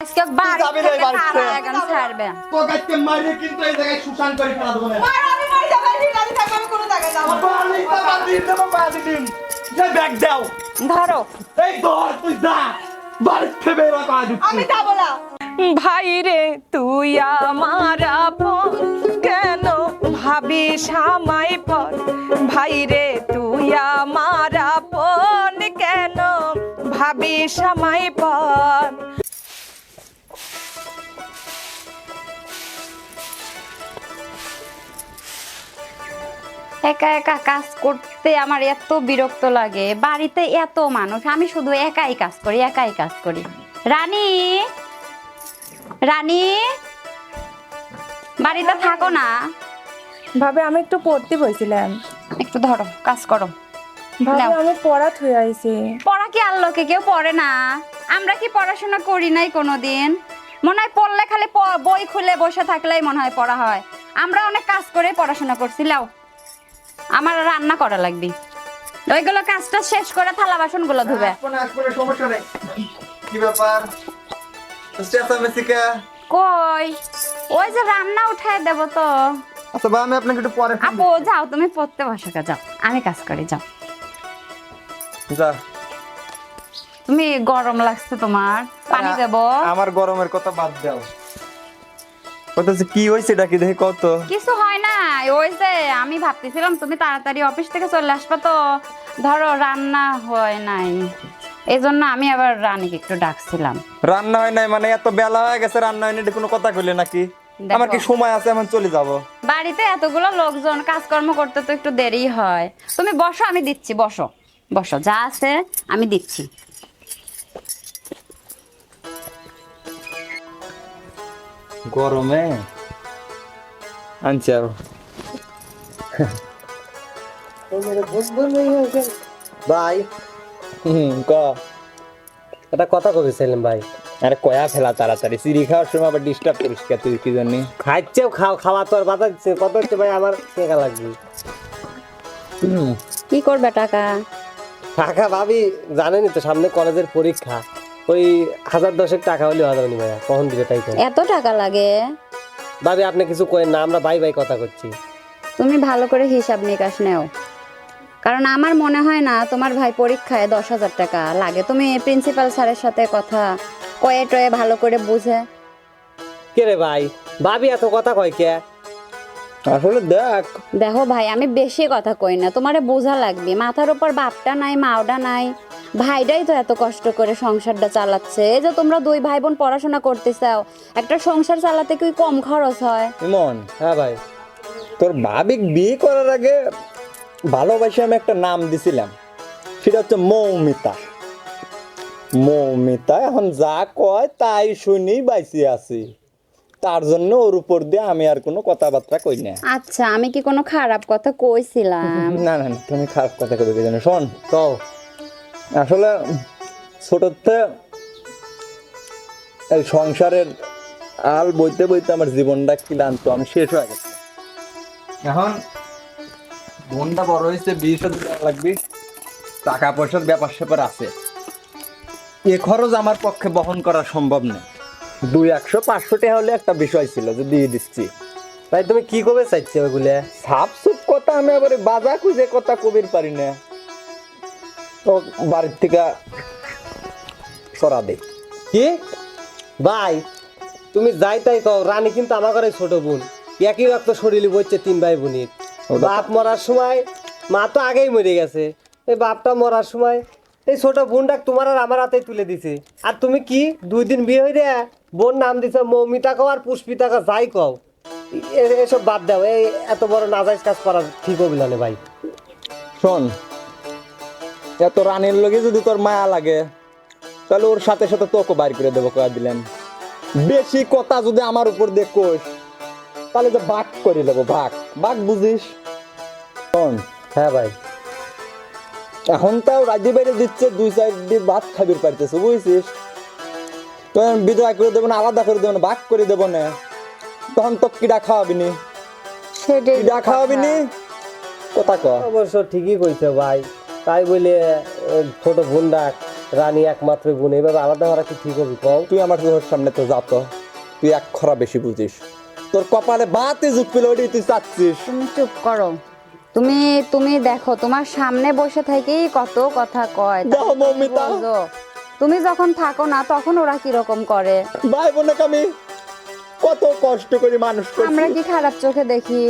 আজকে বাড়ি থেকে তারা এখন ছাড়বে। তো গাইতে মারি কিন্তু এই জায়গায় সুশান করে ফেলা দেবো না। আর আমি বাড়ি যাব আমি থাকব আমি কোনো জায়গায় যাব বাড়ি তো বাড়ি দেবো বাড়ি দিন যে ব্যাগ দাও। ধরো। এই ধর তুই যা। বাড়ি থেকে বের আমি যাব না। ভাই রে তুই আমার আপন। কেন ভাবিস আমায় পর? ভাই রে তুই আমার আপন। কেন ভাবিস আমায় পর? একা একা কাজ করতে আমার এত বিরক্ত লাগে। বাড়িতে এত মানুষ আমি শুধু একাই কাজ করি একাই কাজ করি। রানী! রানী! বাড়িতে থাকো না। ভাবে আমি একটু পড়তে বসছিলাম একটু ধরো কাজ করো। ভাবে আমি পড়া থুয়ে আইছি। পড়া কি আর লোকে? কেউ পড়ে না। আমরা কি পড়াশোনা করি নাই কোনোদিন? মনে হয় পড়লে খালি বই খুলে বসে থাকলেই মনে হয় পড়া হয়। আমরা অনেক কাজ করে পড়াশোনা করছি লাও আমার রান্না করা লাগবে। ওইগুলো কাজটা শেষ করে থালা বাসনগুলো ধুবে সমস্যা নেই। কি ব্যাপার? কই? ওই যে রান্না উঠায় দেবো তো। আচ্ছা বা আমি আপনাকে একটু পরে আপু যাও তুমি পড়তে বসে কা, যাও। আমি কাজ করি যাও। যা। তুমি গরম লাগছে তোমার। পানি দেবো। আমার গরমের কথা বাদ দাও। কইতাছে কি হইছে এটা কি দেখে কত কিছু হয় না ওই যে আমি ভাবতেছিলাম তুমি তাড়াতাড়ি অফিস থেকে চলে আসবা তো ধরো রান্না হয় নাই। এই জন্য আমি আবার রানীকে একটু ডাকছিলাম। রান্না হয় নাই মানে এত বেলা হয়ে গেছে রান্না হয়নি এটা কোনো কথা কইলে নাকি? দেখো। আমার কি সময় আছে এখন চলে যাব। বাড়িতে এতগুলো লোকজন কাজকর্ম করতে তো একটু দেরি হয়। তুমি বসো আমি দিচ্ছি বসো। বসো যা আছে আমি দিচ্ছি। গরমে? আনছি আরও। ভাই। হুম ক? একটা কথা কবেছিলাম ভাই। আরে কয়া ফেলা তাড়াতাড়ি সিঁড়ি খাওয়ার সময় আবার ডিস্টার্ব করিস কে তুই কি জানি? খাইছেও খাও খাওয়া তো আর বাধা দিচ্ছে। কত হচ্ছে ভাই আমার টেকা লাগবে। কি করবে টাকা? টাকা ভাবি জানেনই তো সামনে কলেজের পরীক্ষা। ওই হাজার দশেক টাকা হলে যাবে ভাইয়া কখন দিবে তাই তো এত টাকা লাগে? ভাবি আপনি কিছু করেন না আমরা বাই বাই কথা করছি। তুমি ভালো করে হিসাব নিকাশ নেও। কারণ আমার মনে হয় না তোমার ভাই পরীক্ষায় দশ হাজার টাকা লাগে। তুমি প্রিন্সিপাল স্যারের সাথে কথা কয়ে টয়ে ভালো করে বুঝে। কে রে ভাই? ভাবি এত কথা কয় কে? আসলে দেখ। দেখো ভাই আমি বেশি কথা কই না। তোমারে বোঝা লাগবে। মাথার উপর বাপটা নাই মাওটা নাই। ভাইটাই তো এত কষ্ট করে সংসারটা চালাচ্ছে। এই যে তোমরা দুই ভাই বোন পড়াশোনা করতে চাও একটা সংসার চালাতে কি কম খরচ হয়? ইমন হ্যাঁ ভাই। তোর ভাবিক বিয়ে করার আগে ভালোবাসে আমি একটা নাম দিছিলাম। সেটা হচ্ছে মৌমিতা। মৌমিতা এখন যা কয় তাই শুনি বাইসি আছি। তার জন্য ওর উপর দিয়ে আমি আর কোনো কথাবার্তা কই না। আচ্ছা আমি কি কোনো খারাপ কথা কইছিলাম? না না তুমি খারাপ কথা কবে কি জানো। শোন কও। আসলে ছোটতে এই সংসারের আল বইতে বইতে আমার জীবনটা ক্লান্ত, আমি শেষ হয়ে গেছে। এখন বোনটা বড় হয়েছে, বিয়ে সাথে লাগবে টাকা পয়সার ব্যাপার স্যাপার আছে। এ খরচ আমার পক্ষে বহন করা সম্ভব না। দুই একশো পাঁচশো টাকা হলে একটা বিষয় ছিল যে দিয়ে দিচ্ছি। তাই তুমি কি কবে চাইছো ওইগুলো সাপ সুপ কথা আমি আবার বাজা খুঁজে কথা কবির পারি না। বাড়ির থেকে সরা দে কি? ভাই তুমি যাই তাই কও রানী কিন্তু আমার ঘরে ছোট বোন। একই রক্ত শরীরে বইছে তিন ভাই বোনের। বাপ। মরার সময় মা তো আগেই মরে গেছে। এই বাপটা মরার সময় এই ছোট বোনটা তোমার আর আমার হাতেই তুলে দিছে। আর তুমি কি দুই দিন বিয়ে হয়ে দেয়া বোন নাম দিছে মৌমিতা কও আর পুষ্পিতা কও যাই কও। এসব বাদ দাও এই এত বড় নাজাইজ কাজ করা ঠিক হবে না ভাই। শোন এত রানীর লগে যদি তোর মায়া লাগে তাহলে ওর সাথে সাথে তোকে বাইর করে দেবো কয়া দিলেন। বেশি কথা যদি আমার উপর দিয়ে কোষ তাহলে তো ভাগ করে দেবো ভাগ। বাঘ বুঝিস? হ্যাঁ ভাই। এখন তাও রাজ্যে বাইরে দিচ্ছে দুই সাইড দিয়ে ভাত খাবির পারতেছে বুঝছিস তখন বিধবা করে দেবো না আলাদা করে দেবো না ভাগ করে দেবো না। তখন তো কিডা খাওয়াবি নি? কিডা খাওয়াবি নি? কথা ক। অবশ্য ঠিকই কইছে ভাই। তাই বলে ছোট বোন ডাক রানী একমাত্র বোন এভাবে আলাদা হওয়া কি ঠিক হবে কও তুই আমার চোখের সামনে তো যাত তুই এক খরা বেশি বুঝিস। তোর কপালে বাতে যুগ পেলে ওইটাই তুই চাচ্ছিস। তুমি চুপ করো। তুমি তুমি দেখো তোমার সামনে বসে থেকেই কত কথা কয় দাও মৌমিতা। তুমি যখন থাকো না তখন ওরা কীরকম করে? ভাই বোনকে আমি কত কষ্ট করে মানুষ আমরা কি খারাপ চোখে দেখি?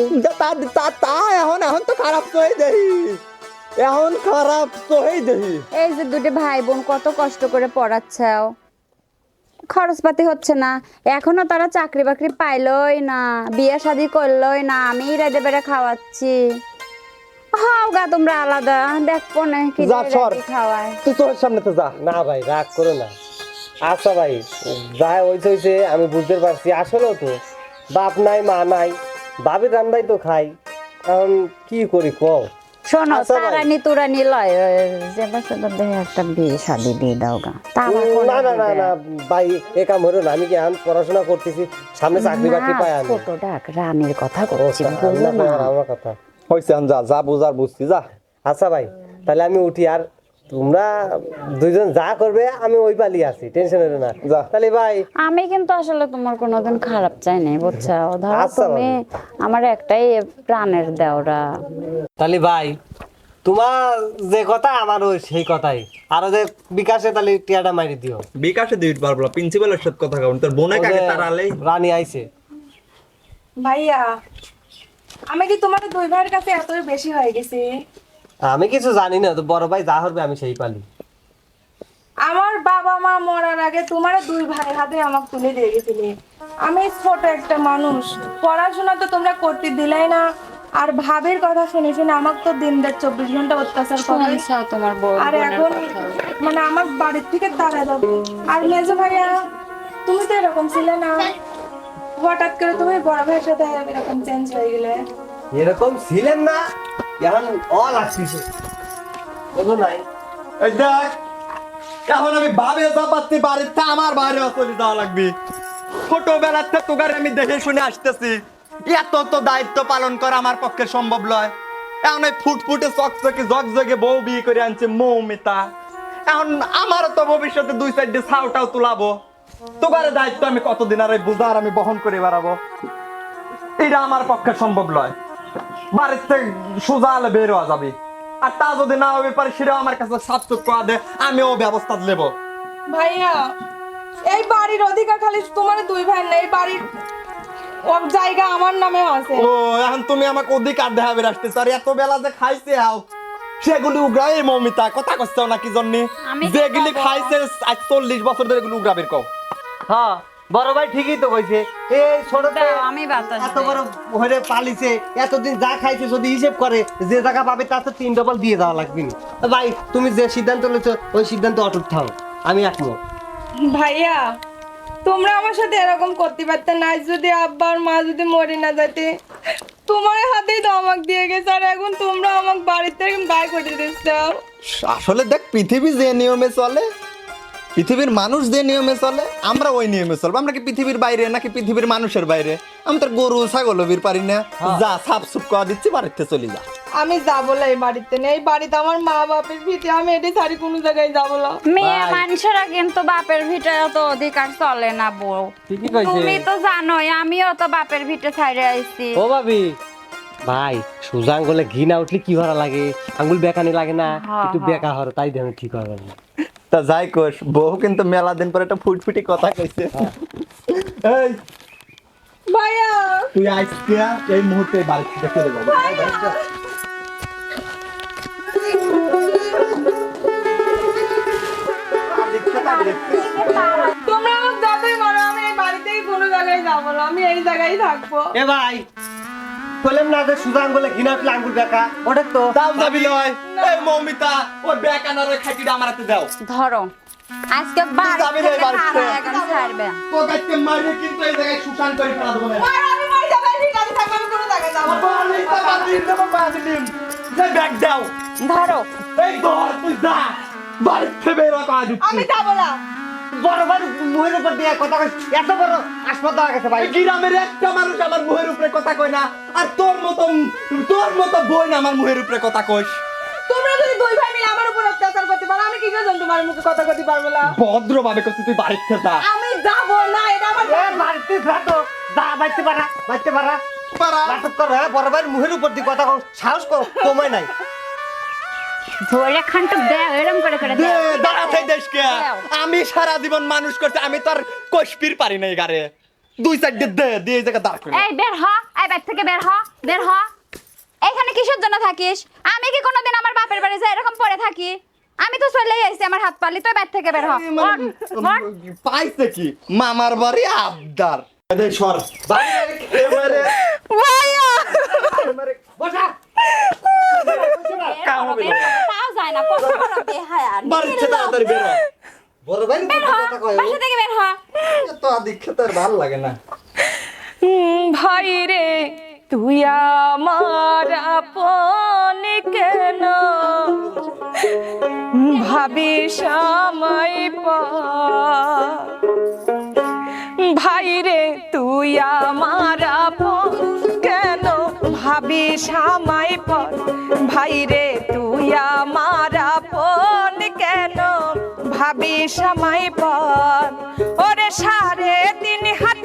তা তা- এখন এখন তো খারাপ চোখেই দেখি। এখন খারাপ চোখেই দেখি। এই যে দুটো ভাই বোন কত কষ্ট করে পড়াচ্ছাও। খরচপাতি হচ্ছে না। এখনও তারা চাকরি বাকরি পাইলই না। বিয়ে শাদি করলই না। আমি রেডে বেড়ে খাওয়াচ্ছি। হাও গা তোমরা আলাদা। দেখো না কি যা, সর। খাওয়ায়। তুই চোখের সামনে তো যা। না ভাই রাগ করো না। আচ্ছা ভাই যা হয়েছে হয়েছে আমি বুঝতে পারছি। আসলেও তো বাপ নাই মা নাই বাবির রান্নাই তো খাই। এখন কি করি কও? শোনো আচ্ছা ভাই। তারানি তুরানি লয় যে বছর দেখে একটা বিয়ে শাদি দিয়ে দাও গা। তা না না না না ভাই এ কাম হলো না আমি কি এখন পড়াশোনা করতেছি সামনে চাকরি বাকরি পায় পাই আমি। ছোট ডাক রানীর কথা করছি বুঝলো না, না আমার কথা। হইছে যা যা বুঝার বুঝছি যা। আচ্ছা ভাই তাহলে আমি উঠি আর তোমরা দুইজন যা করবে আমি ওই পালি আছি টেনশন হলো না। তাহলে ভাই আমি কিন্তু আসলে তোমার কোনোদিন খারাপ চাই নাই বুঝছ? ধরো আচ্ছা, তুমি আমার একটাই প্রাণের দেওরা। তাহলে ভাই তোমার যে কথা আমার ওই সেই কথাই। আর যে বিকাশে তাহলে টিয়াটা মারি দিও। বিকাশে দিতে পারব না প্রিন্সিপালের সাথে কথা কবেন তোর বোনে কাকে তাড়ালেই। রানী আইছে। ভাইয়া আমি কি তোমার দুই ভাইয়ের কাছে এত বেশি হয়ে গেছি? আমি কিছু জানি না তো বড় ভাই যা হবে আমি সেই পালি। আমার বাবা মা মরার আগে তোমার দুই ভাই হাতে আমাকে তুলে দিয়ে গেছিলে। আমি ছোট একটা মানুষ পড়াশোনা তো তোমরা করতে দিলাই না। আর ভাবির কথা শুনে শুনে আমাকে তো দিন দেড় চব্বিশ ঘণ্টা অত্যাচার করে। তোমার বউ আর এখন মানে আমার বাড়ির থেকে তারা যাবে আর মেজো ভাইয়া তুমি তো এরকম ছিলে না। হঠাৎ করে তুমি বড় ভাইয়ের সাথে এরকম চেঞ্জ হয়ে গেলে। এরকম ছিলেন না? এখন আমি ভাবে যা পাচ্ছি বাড়িতে আমার বাইরে চলে যাওয়া লাগবে। ছোটবেলার থেকে তোগারে আমি দেখে শুনে আসতেছি, এত তো দায়িত্ব পালন করা আমার পক্ষে সম্ভব নয় এখন ওই ফুটফুটে চকচকে জগজগে বউ বিয়ে করে আনছে মৌমিতা। এখন আমার তো ভবিষ্যতে দুই সাইডে ছাউটাও তুলাবো। তোগারে দায়িত্ব আমি কতদিন আর বোঝার আমি বহন করে বেড়াবো। এটা আমার পক্ষে সম্ভব নয় বাড়ির থেকে সোজা আলে বের হওয়া যাবে। আর তা যদি না হবে পারে সেটাও আমার কাছে সাতচুক করা দে আমিও ব্যবস্থা নেব। ভাইয়া এই বাড়ির অধিকার খালি তোমার দুই ভাই না এই বাড়ির জায়গা আমার নামেও আছে। ও এখন তুমি আমাকে অধিকার দেখাবে আসতে আর এত বেলা যে খাইছে হাও। সেগুলি উগ্রাই মমিতা কথা কইছো না কি জন্য? যেগুলি খাইছে আজ চল্লিশ বছর ধরে এগুলো উগ্রাবের কও হ্যাঁ বড় ভাই ঠিকই তো কইছে। এই ছোটতে আমি বাতাস এত বড় হয়ে পালিছে এতদিন যা খাইছে যদি হিসেব করে যে জায়গা পাবে তার তো তিন ডবল দিয়ে দেওয়া লাগবে না। ভাই তুমি যে সিদ্ধান্ত নিয়েছো ওই সিদ্ধান্ত অটুট থাও আমি একমত। ভাইয়া তোমরা আমার সাথে এরকম করতে পারতে না যদি আব্বা আর মা যদি মরে না যেতে তোমার হাতেই তো আমাকে দিয়ে গেছে আর এখন তোমরা আমাকে বাড়ির থেকে বাই করে দিচ্ছ। আসলে দেখ পৃথিবী যে নিয়মে চলে পৃথিবীর মানুষ যে নিয়মে চলে আমরা ওই নিয়মে চলবো। আমরা কি পৃথিবীর বাইরে নাকি পৃথিবীর মানুষের বাইরে? আমি তোর গরু ছাগল বির পারি না। যা সাফ সুপ করা দিচ্ছি বাড়িতে চলে যা। আমি যাব না এই বাড়িতে না এই বাড়িতে আমার মা বাপের ভিতরে আমি এটি ছাড়ি কোনো জায়গায় যাব না। মেয়ে মানুষেরা কিন্তু বাপের ভিটে অত অধিকার চলে না বউ। ঠিকই কইছে। তুমি তো জানোই আমিও তো বাপের ভিটে ছাইরে আইছি। ও ভাবি। ভাই সোজা আঙ্গুলে ঘি না উঠলে কি ভরা লাগে? আঙ্গুল বেকানি লাগে না। হ্যাঁ, একটু হ্যাঁ। বেকা হর তাই দেখুন ঠিক হবে। না তা যাই কোষ বউ কিন্তু মেলা দিন পরে একটা ফুটফুটি কথা কইছে। এই ভাইয়া। তুই আজকে এই মুহূর্তে বাড়ি থেকে চলে যাবি। তোমরা আমার যতই মারো আমি এই বাড়িতেই কোনো জায়গায় যাব না আমি এই জায়গায় থাকব। এ ভাই বললাম না যে সোজা আঙ্গুলে ঘি না উঠলে আঙ্গুল বেকা ওটা তো তাও যাবি লয় এই মৌমিতা ওই বেকানার ওই আমার হাতে দাও। ধরো। আজকে বাড়ি যাবি রে থেকে বাড়িতে? ছাড়বে। তো গাইতে মারি কিন্তু এই জায়গায় সুশান করে ফেলা দেবো না আর আমি ওই জায়গায় ঠিক আছে থাকব আমি কোনো জায়গায় যাব বাড়ি তো বাড়ি দেবো বাড়ি দিম। যে ব্যাগ দাও। ধরো। এই ধর তুই যা। বাড়ি থেকে বের হওয়া আমি যাব না। বড় বড় মুহের উপর দিয়ে কথা কই এত বড় হাসপাতাল গেছে ভাই। এই গ্রামের একটা মানুষ আমার মুহের উপরে কথা কয় না আর তোর মতো তোর মতো বই না আমার মুহের উপরে কথা কইস তোমরা যদি দুই ভাই মিলে আমার উপর অত্যাচার করতে পারো আমি কি করে তোমার মুখে কথা করতে পারব না? ভদ্র ভাবে তুই বাড়িতে যা আমি যাব না এটা আমার এ বাড়িতে থাকো যা বাইতে পারা বাইতে পারা। নাটক করো হ্যাঁ বড় ভাইয়ের মুখের উপর দিয়ে কথা কও সাহস কো কমায় নাই। ধরে খান্টুক দেও এরম করে করে দেও দাঁড়াতে দেশকে আমি সারা জীবন মানুষ করছি আমি তো আর কষ্পির পারি নাই গারে দুই সাইড দে দিয়ে এই জায়গা দাঁড় করে এই বের হ এই ব্যাগ থেকে বের হ বের হ। এখানে কিসের জন্য থাকিস? আমি কি কোনোদিন আমার বাপের বাড়ি যাই এরকম পড়ে থাকি? আমি তো চলেই আইছি আমার হাত পালি তো ব্যাগ থেকে বের হ। ওঠ। পাইছে কি? মামার বাড়ি আবদার। এই সর। বসা। রে। তুই আমার আপন কেন? ভাবি সময় ভাই রে, তুই আমার আপন কেন? ভাবি সময় পর। ভাই রে, তুই আমার আপন কেন? ভাবি সময় পর। ওরে সাড়ে তিন হাত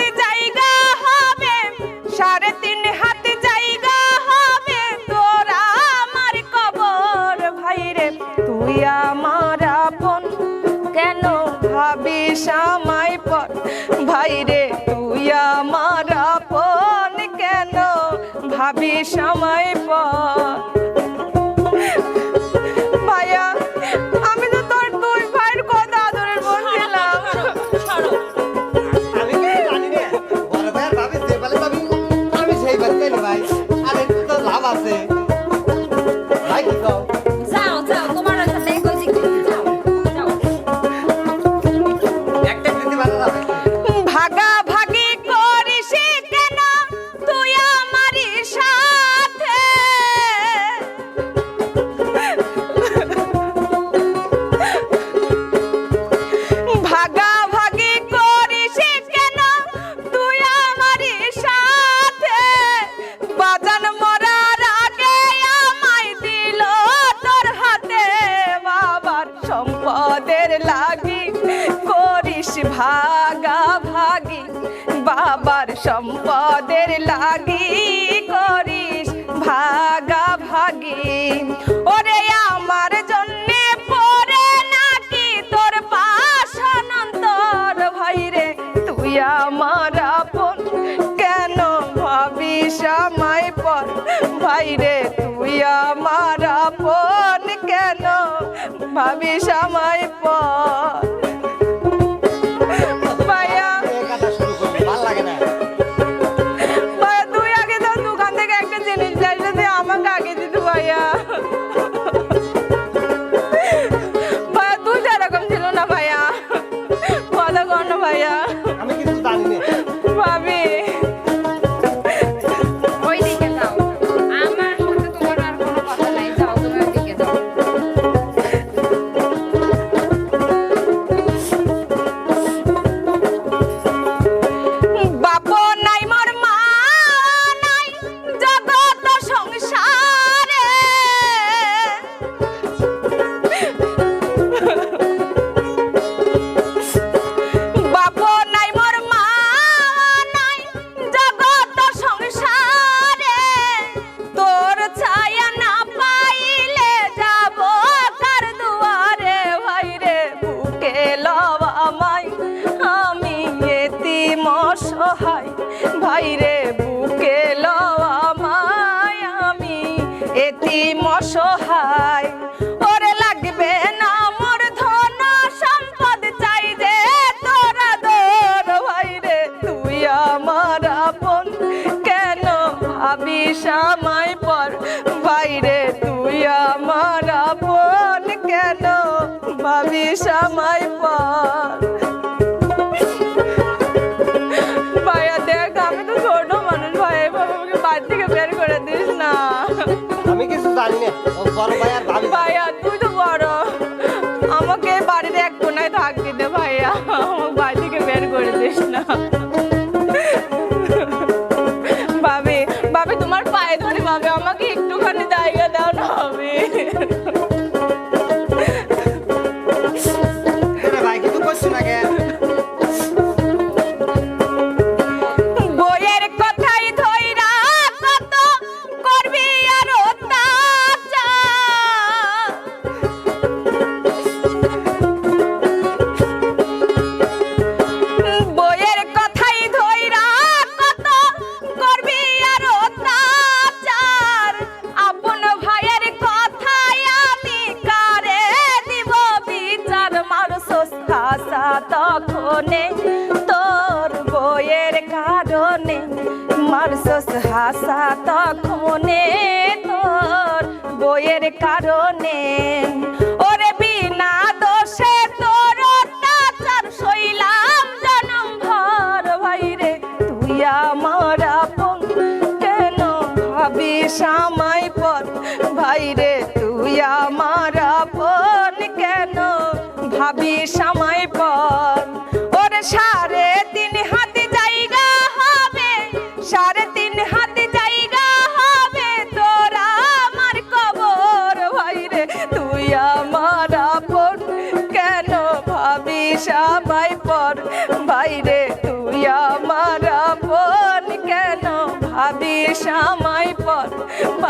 ভাই রে তুই আমার আপন কেন? ভাবি সময় পর বাবার সম্পদের লাগি করিস ভাগা ভাগি। ওরে আমার জন্যে পরে নাকি তোর পাশানন্তর ভাইরে তুই আমার আপন। কেন ভাবিস আমায় পর? ভাইরে তুই আমার আপন। কেন ভাবিস আমায় পর? ভাবিস আমায় পর বাইরে তুই আমার আপন কেন? ভাবিস আমায় পর। তোর বইয়ের কারণে মারসস হাসা তখনে তোর বইয়ের কারণে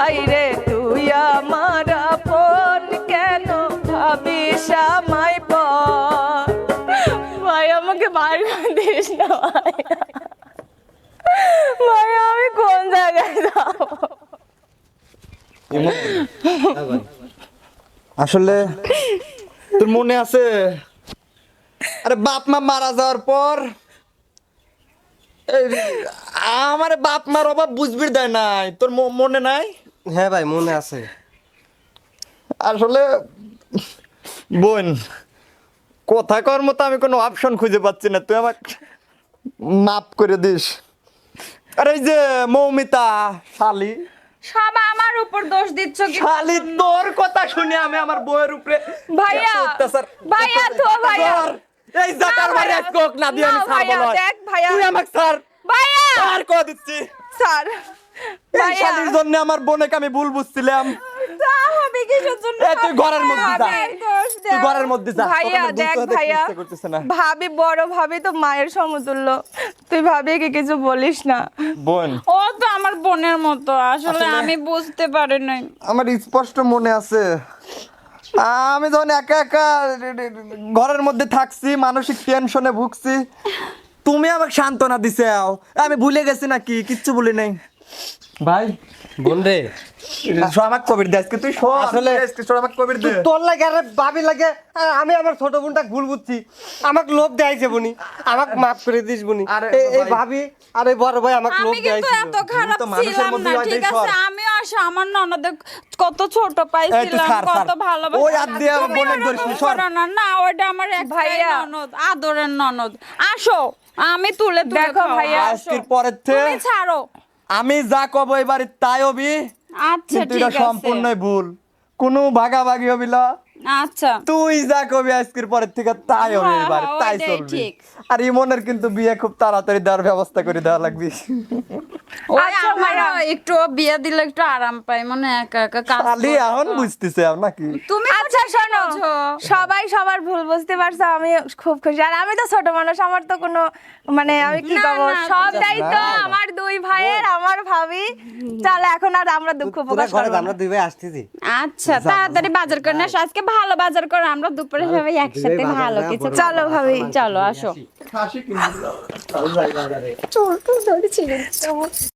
ভাইরে তুই আমার আপন কেন ভাবিস আমায় পর ভাই আমাকে বার দিস না ভাই। ভাই আমি কোন জায়গায় যাব? আসলে তোর মনে আছে? আরে বাপ মা মারা যাওয়ার পর আমার বাপ মার অভাব বুঝবি দেয় নাই তোর মনে নাই? হ্যাঁ ভাই মনে আছে। আসলে বোন কথা কর মতো আমি কোনো অপশন খুঁজে পাচ্ছি না। তুই আমাকে মাফ করে দিস। আরে এই যে মৌমিতা শালি। সব আমার উপর দোষ দিচ্ছ কি শালি তোর কথা শুনে আমি আমার বউয়ের উপরে ভাইয়া, ভাইয়া, তো ভাইয়া। এই জাতার ভাইয়া। আজকে না দিয়ে আমি দেখ, ভাইয়া। তুই আমাকে ছাড়। ভাইয়া! আর কয়ে দিচ্ছি। স্যার এই শালির জন্য আমার বোনেকে আমি ভুল বুঝছিলাম। ভাবে বড় ভাবি তো মায়ের সমতুল্য। তুই কিছু বলিস না। বোন। ও তো আমার বোনের মতো। আসলে আমি বুঝতে পারি নাই। আমার স্পষ্ট মনে আছে। আমি যখন একা একা ঘরের মধ্যে থাকছি মানসিক টেনশনে ভুগছি তুমি আমাকে সান্ত্বনা দিছে আমি ভুলে গেছি নাকি? কিচ্ছু বলি নাই। ভাই। বোন রে শো আমাকে কবির দে আজকে তুই শো আসলে আসলে- শো আমাকে কবির দে। তোর লাগে আরে বাবি লাগে আমি আমার ছোট বোনটা ভুল বুঝছি। আমাকে লোভ দেয়াইছে বুনি আমাকে মাফ করে দিস বুনি। আরে এই- ভাবি আর এই বড় ভাই আমাকে লোভ আমি কিন্তু এত খারাপ ছিলাম না ঠিক আছে? সর। আমিও আসে আমার ননদে কত ছোট পাইছিলাম কত ভালোবাসা। ওই দিয়ে আমার বোনের সর। না না ওইটা আমার এক ভাইয়া। ননদ আদরের ননদ। আসো আমি তুলে তুলে দেখো ভাইয়া। আজকের পরের তুমি থেকে ছাড়ো। আমি যা কব এবার তাই হবি। আচ্ছা এটা সম্পূর্ণই ভুল। কোনো ভাগাভাগি হবি না। আচ্ছা। তুই যা কবি আজকের পরের থেকে তাই হবে হ্যাঁ, এবার হ্যাঁ, তাই চলবে। আর ইমনের কিন্তু বিয়ে খুব তাড়াতাড়ি দেওয়ার ব্যবস্থা করে দেওয়া লাগবে। আচ্ছা। একটু বিয়ে দিলে একটু আরাম পাই মানে একা একা কাজ খালি এখন বুঝতেছে নাকি। তুমি আচ্ছা শোনো সবাই সবার ভুল বুঝতে পারছ আমি খুব খুশি। আর আমি তো ছোট মানুষ আমার তো কোনো মানে আমি কি করব? না, সব দায়িত্ব আমার দুই ভাইয়ের আমার ভাবি। চল এখন আর আমরা দুঃখ প্রকাশ করব আমরা দুই ভাই আসতেছি। আচ্ছা তাড়াতাড়ি বাজার করে। আজকে ভালো বাজার করো আমরা দুপুরে সবাই একসাথে ভালো কিছু। চলো ভাবি চলো আসো। চল কিন্তু